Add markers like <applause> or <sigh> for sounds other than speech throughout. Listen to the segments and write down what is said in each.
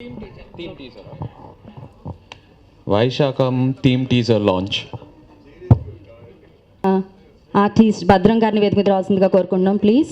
Theme teaser Vaishakham theme teaser launch artist Bhadram గారిని వేదిక మీద రావాల్సిందిగా కోరుకుంటున్నాం. ప్లీజ్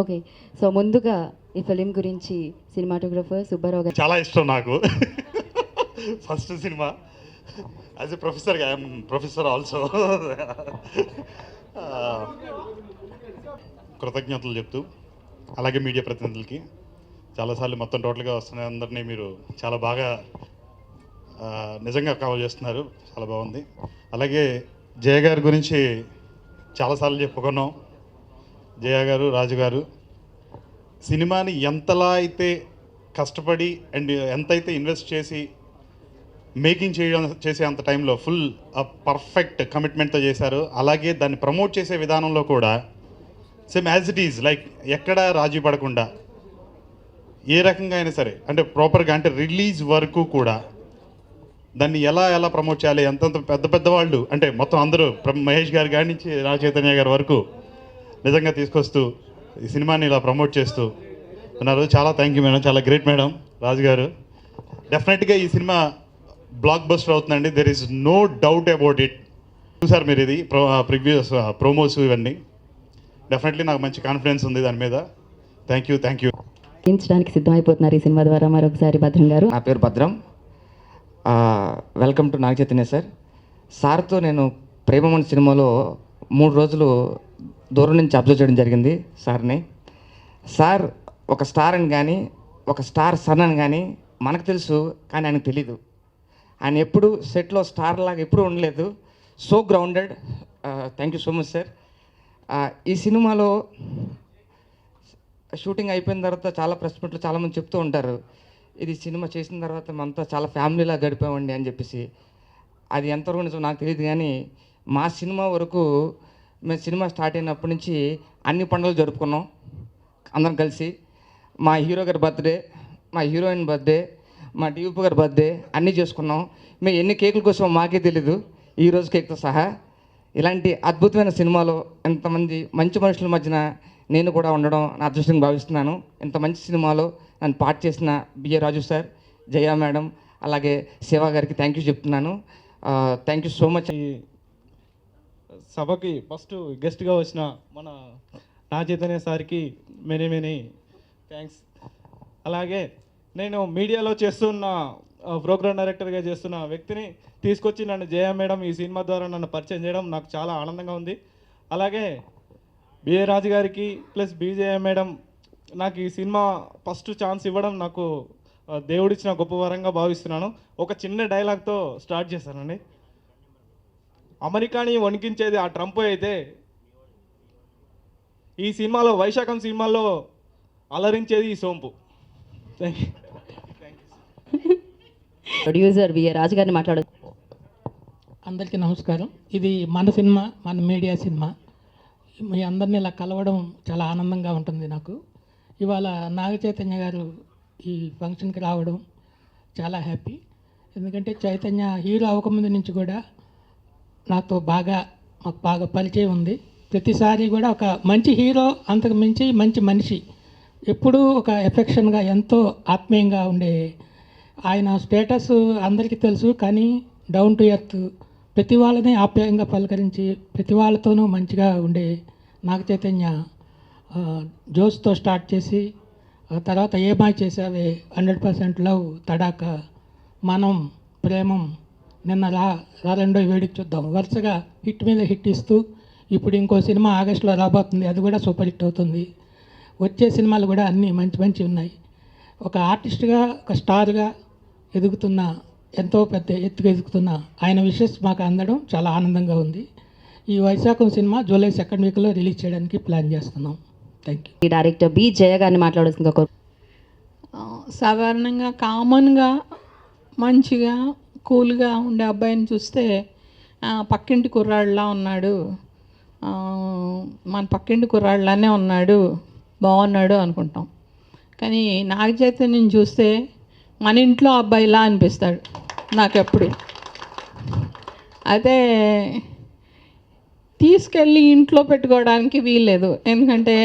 ఓకే సో ముందుగా ఈ ఫిలిం గురించి సినిమాటోగ్రఫర్ సుబ్బారావు గారు చాలా ఇష్టం నాకు. First cinema. As a professor I'm professor also కృతజ్ఞతలు చెప్తూ అలాగే మీడియా ప్రతినిధులకి. చాలాసార్లు మొత్తం టోటల్గా వస్తున్న అందరినీ మీరు చాలా బాగా uh, నిజంగా కవర్ చేస్తున్నారు. చాలా బాగుంది. అలాగే జయ గారి గురించి చాలాసార్లు చెప్పుకున్నాం. జయ గారు రాజు గారు సినిమాని ఎంతలా అయితే కష్టపడి అండ్ ఎంతైతే ఇన్వెస్ట్ చేసి మేకింగ్ చేయడం చేసే అంత టైంలో ఫుల్ పర్ఫెక్ట్ కమిట్మెంట్తో చేశారు. అలాగే దాన్ని ప్రమోట్ చేసే విధానంలో కూడా same as it is like ఎక్కడ రాజీ పడకుండా ఏ రకంగా అయినా సరే అంటే ప్రాపర్గా అంటే రిలీజ్ వరకు కూడా దాన్ని ఎలా ఎలా ప్రమోట్ చేయాలి ఎంతంత పెద్ద పెద్ద వాళ్ళు అంటే మొత్తం అందరూ ప్ర- మహేష్ గారి గారి నుంచి రా చైతన్య గారి వరకు నిజంగా తీసుకొస్తూ ఈ సినిమాని ఇలా ప్రమోట్ చేస్తూ ఉన్నారు. చాలా థ్యాంక్ యూ మేడం చాలా గ్రేట్ మేడం రాజు గారు. డెఫినెట్గా ఈ సినిమా బ్లాక్ బస్టర్ అవుతుందండి. There is no doubt about it చూసారు మీరు ఇది? ప్రో ప్రివ్యూస్ ప్రోమోస్ ఇవన్నీ. డెఫినెట్లీ నాకు మంచి కాన్ఫిడెన్స్ ఉంది దాని మీద. థ్యాంక్ యూ థ్యాంక్ యూ నటించడానికి సిద్ధమైపోతున్నారు ఈ సినిమా ద్వారా మరొకసారి భద్రం గారు. నా పేరు భద్రం. ఆ, welcome to Naga Chaitanya sir సార్తో నేను ప్రేమమణి సినిమాలో మూడు రోజులు దూరం నుంచి అబ్జర్వ్ చేయడం జరిగింది సార్ని. సార్ ఒక స్టార్ అని కానీ ఒక స్టార్ సన్ అని కానీ మనకు తెలుసు కానీ ఆయనకు తెలీదు. ఆయన ఎప్పుడు సెట్లో స్టార్ లాగా ఎప్పుడూ ఉండలేదు. So grounded. Thank you so much sir. ఈ సినిమాలో షూటింగ్ అయిపోయిన తర్వాత చాలా ప్రెస్ మీట్లు చాలామంది చెప్తూ ఉంటారు. ఇది సినిమా చేసిన తర్వాత మనతో చాలా ఫ్యామిలీలా గడిపామండి అని చెప్పేసి. అది ఎంతవరకు నిజం నాకు తెలియదు కానీ మా సినిమా వరకు మేము సినిమా స్టార్ట్ అయినప్పటి నుంచి అన్ని పండుగలు జరుపుకున్నాం. అందరం కలిసి. మా హీరో గారి బర్త్డే మా హీరోయిన్ బర్త్డే మా డియూపీ గారి బర్త్డే అన్నీ చేసుకున్నాం. మేము ఎన్ని కేకుల కోసం మాకే తెలీదు. ఈ రోజు కేక్తో సహా. ఇలాంటి అద్భుతమైన సినిమాలో ఇంతమంది మంచి మనుషుల మధ్యన నేను కూడా ఉండడం నా అదృష్టంగా భావిస్తున్నాను. ఇంత మంచి సినిమాలో నన్ను పాట చేసిన BA Raju sir Jaya madam అలాగే శివ గారికి థ్యాంక్ యూ చెప్తున్నాను. థ్యాంక్ యూ సో మచ్ సభకి ఫస్ట్ గెస్ట్గా వచ్చిన మన నా చైతన్య సార్కి మెనీ మెనీ థ్యాంక్స్ అలాగే నేను మీడియాలో చేస్తున్న ప్రోగ్రామ్ డైరెక్టర్గా చేస్తున్న వ్యక్తిని తీసుకొచ్చి నన్ను జయ మేడం ఈ సినిమా ద్వారా నన్ను పరిచయం చేయడం నాకు చాలా ఆనందంగా ఉంది. అలాగే బిఏ రాజు గారికి ప్లస్ బీజేయ మేడం నాకు ఈ సినిమా ఫస్ట్ ఛాన్స్ ఇవ్వడం నాకు దేవుడిచ్చిన గొప్ప వరంగా భావిస్తున్నాను. ఒక చిన్న డైలాగ్తో స్టార్ట్ చేశానండి. అమెరికాని వణికించేది ఆ ట్రంప్ అయితే ఈ సినిమాలో వైశాఖం సినిమాలో అలరించేది ఈ సోంపు. ప్రొడ్యూసర్ విఏ రాజు గారిని మాట్లాడు అందరికీ నమస్కారం. ఇది మన సినిమా మన మీడియా సినిమా. మీ అందరిని ఇలా కలవడం చాలా ఆనందంగా ఉంటుంది నాకు. ఇవాళ నాగ చైతన్య గారు ఈ ఫంక్షన్కి రావడం చాలా హ్యాపీ ఎందుకంటే చైతన్య హీరో అవ్వకముందు నుంచి కూడా నాతో బాగా మాకు బాగా పరిచయం ఉంది. ప్రతిసారి కూడా ఒక మంచి హీరో అంతకు మించి మంచి మనిషి. ఎప్పుడూ ఒక ఎఫెక్షన్గా ఎంతో ఆత్మీయంగా ఉండే ఆయన స్టేటస్ అందరికీ తెలుసు. కానీ డౌన్ టు ఎర్త్ ప్రతి వాళ్ళని ఆప్యాయంగా పలకరించి ప్రతి వాళ్ళతోనూ మంచిగా ఉండే నాగ చైతన్య జోస్తో స్టార్ట్ చేసి ఆ తర్వాత Ye Maaya Chesave hundred percent love Tadakha Manam Premam నిన్న రా రా రెండో వేడికి చూద్దాం. వరుసగా హిట్ మీద హిట్ ఇస్తూ ఇప్పుడు ఇంకో సినిమా ఆగస్టులో రాబోతుంది. అది కూడా సూపర్ హిట్ అవుతుంది. వచ్చే సినిమాలు కూడా అన్నీ మంచి మంచి ఉన్నాయి. ఒక ఆర్టిస్ట్గా ఒక స్టార్గా ఎదుగుతున్న ఎంతో పెద్ద ఎత్తుగా ఎదుగుతున్న ఆయన విషెస్ మాకు అందడం చాలా ఆనందంగా ఉంది. ఈ వైశాఖం సినిమా జూలై సెకండ్ వీక్లో రిలీజ్ చేయడానికి ప్లాన్ చేస్తున్నాం. థ్యాంక్ యూ ఈ డైరెక్టర్ బి జయ గారిని ఆ, సాధారణంగా కామన్గా మంచిగా కూల్గా ఉండే అబ్బాయిని చూస్తే పక్కింటి కుర్రాళ్ళలా ఉన్నాడు. మన పక్కింటి కుర్రాళ్ళలానే ఉన్నాడు. బాగున్నాడు అనుకుంటాం. కానీ నాగ చైతన్యం చూస్తే మన ఇంట్లో అబ్బాయిలా అనిపిస్తాడు నాకెప్పుడు. అదే తీసుకెళ్ళి ఇంట్లో పెట్టుకోవడానికి వీల్లేదు. ఎందుకంటే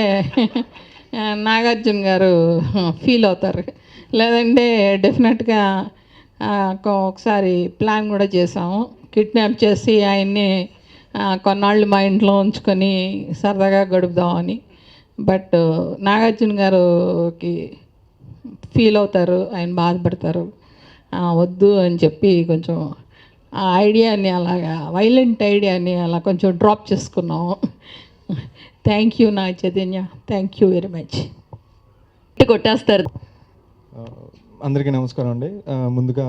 నాగార్జున గారు ఫీల్ అవుతారు. లేదంటే డెఫినెట్గా ఒకసారి ప్లాన్ కూడా చేసాము కిడ్నాప్ చేసి ఆయన్ని కొన్నాళ్ళు మా ఇంట్లో ఉంచుకొని సరదాగా గడుపుదామని. బట్ నాగార్జున గారుకి ఫీల్ అవుతారు ఆయన బాధపడతారు. వద్దు అని చెప్పి కొంచెం ఆ ఐడియాని అలాగా వైలెంట్ ఐడియాని అలా కొంచెం డ్రాప్ చేసుకున్నాము. Thank you Naga Chaitanya. Thank you very much కొట్టేస్తారు. అందరికీ నమస్కారం అండి. ముందుగా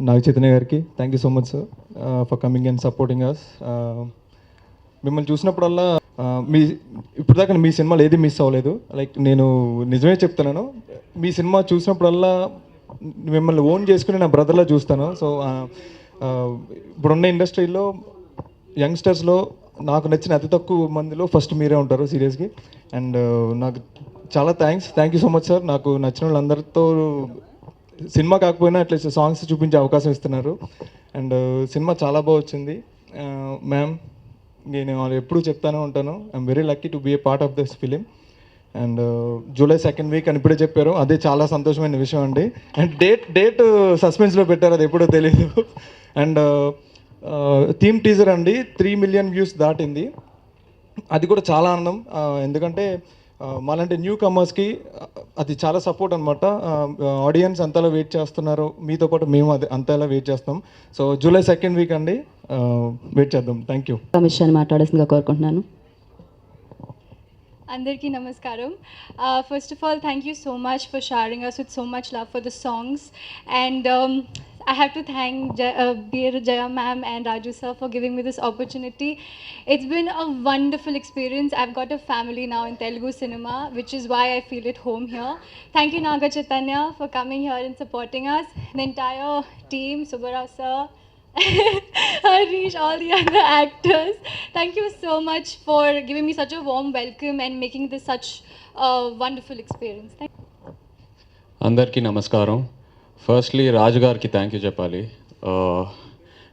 నాగ చైతన్య గారికి thank you so much sir for coming and supporting us మిమ్మల్ని చూసినప్పుడల్లా మీ ఇప్పటిదాకా మీ సినిమాలు ఏది మిస్ అవ్వలేదు. లైక్ నేను నిజమే చెప్తున్నాను. మీ సినిమా చూసినప్పుడల్లా మిమ్మల్ని ఓన్ చేసుకుని నా బ్రదర్లా చూస్తాను. సో ఇప్పుడున్న ఇండస్ట్రీలో యంగ్స్టర్స్లో నాకు నచ్చిన అతి తక్కువ మందిలో ఫస్ట్ మీరే ఉంటారు సీరియస్గా అండ్ నాకు చాలా thanks thank you so much sir నాకు నచ్చిన వాళ్ళందరితో సినిమా కాకపోయినా అట్లా సాంగ్స్ చూపించే అవకాశం ఇస్తున్నారు. అండ్ uh, సినిమా చాలా బాగా వచ్చింది. Uh, మ్యామ్ నేను ఎప్పుడు చెప్తానే ఉంటాను. I'm very lucky to be a part of this film and July second week అని ఇప్పుడే చెప్పారు. అదే చాలా సంతోషమైన విషయం అండి. అండ్ డేట్ డేట్ సస్పెన్స్లో పెట్టారు. అది ఎప్పుడో తెలియదు అండ్ థీమ్ టీజర్ అండి. త్రీ మిలియన్ వ్యూస్ దాటింది. అది కూడా చాలా ఆనందం. Uh, ఎందుకంటే మాలాంటి న్యూ కమర్స్కి అది చాలా సపోర్ట్ అనమాట ఆడియన్స్ అంతలా వెయిట్ చేస్తున్నారు. మీతో పాటు మేము అది అంతలా వెయిట్ చేస్తాం. సో జూలై సెకండ్ వీక్ అండి. వెయిట్ చేద్దాం. థ్యాంక్ యూ కమిషన్ మాట్లాడాల్సిందిగా కోరుకుంటున్నాను. Andarki Namaskaram. Uh, first of all, thank you so much for showering us with so much love for the songs. And um, I have to thank Jai- uh, Bir Jaya ma'am and Raju sir for giving me this opportunity. It's been a wonderful experience. I've got a family now in Telugu cinema, which is why I feel at home here. Thank you, Naga Chaitanya, for coming here and supporting us. The entire team, Subbarao sir, <laughs> Harish, all the other actors. Thank you so much for giving me such a warm welcome and making this such a wonderful experience. Thank అందరికీ నమస్కారం firstly రాజు గారికి thank you చెప్పాలి.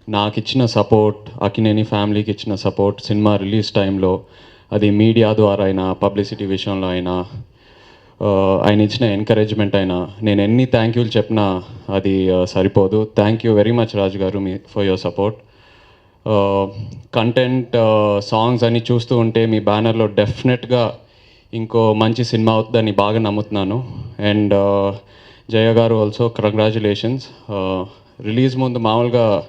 నాకు ఇచ్చిన support Akkineni ఫ్యామిలీకి ఇచ్చిన support cinema release టైంలో అది మీడియా ద్వారా అయినా పబ్లిసిటీ విషయంలో అయినా ఆయన ఇచ్చిన ఎంకరేజ్మెంట్ అయినా నేను ఎన్ని థ్యాంక్ యూలు చెప్పినా అది సరిపోదు. Thank you very much Raju గారు మీ for your support content songs అని చూస్తూ ఉంటే మీ బ్యానర్లో డెఫినెట్గా ఇంకో మంచి సినిమా అవుతుందని బాగా నమ్ముతున్నాను. అండ్ జయ గారు ఆల్సో కంగ్రాచులేషన్స్ రిలీజ్ ముందు మామూలుగా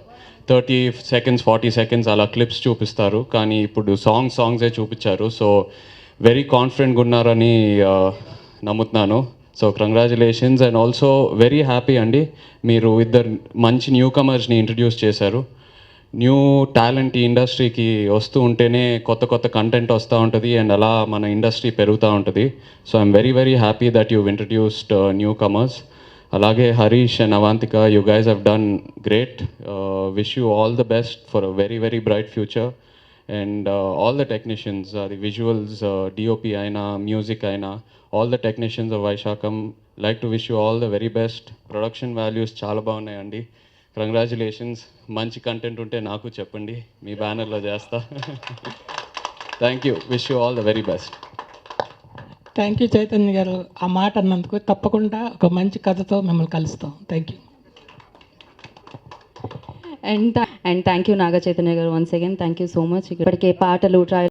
థర్టీ సెకండ్స్ ఫార్టీ సెకండ్స్ అలా క్లిప్స్ చూపిస్తారు. కానీ ఇప్పుడు సాంగ్ సాంగ్సే చూపించారు. సో వెరీ కాన్ఫిడెంట్గా ఉన్నారని నమ్ముతున్నాను. So congratulations and also very happy అండి. మీరు ఇద్దరు మంచి న్యూ కమర్స్ని ఇంట్రడ్యూస్ చేశారు. న్యూ టాలెంట్ ఈ ఇండస్ట్రీకి వస్తూ ఉంటేనే కొత్త కొత్త కంటెంట్ వస్తూ ఉంటుంది అండ్ అలా మన ఇండస్ట్రీ పెరుగుతూ ఉంటుంది. So I'm very very happy that you introduced newcomers అలాగే Harish and Avantika you guys have done great wish you all the best for a very very bright future and all the technicians అది visuals DOP అయినా music అయినా all the technicians of Vaishakham like to wish you all the very best production values చాలా బాగున్నాయండి. Congratulations మంచి content ఉంటే నాకు చెప్పండి. మీ బ్యానర్లో చేస్తా. Thank you wish you all the very best thank you Chaitanya గారు. ఆ మాట అన్నందుకు తప్పకుండా ఒక మంచి కథతో మిమ్మల్ని కలుస్తాం. Thank you and and thank you Naga Chaitanya గారు. Once again thank you so much ఇప్పటికే పాటలు ట్రయల్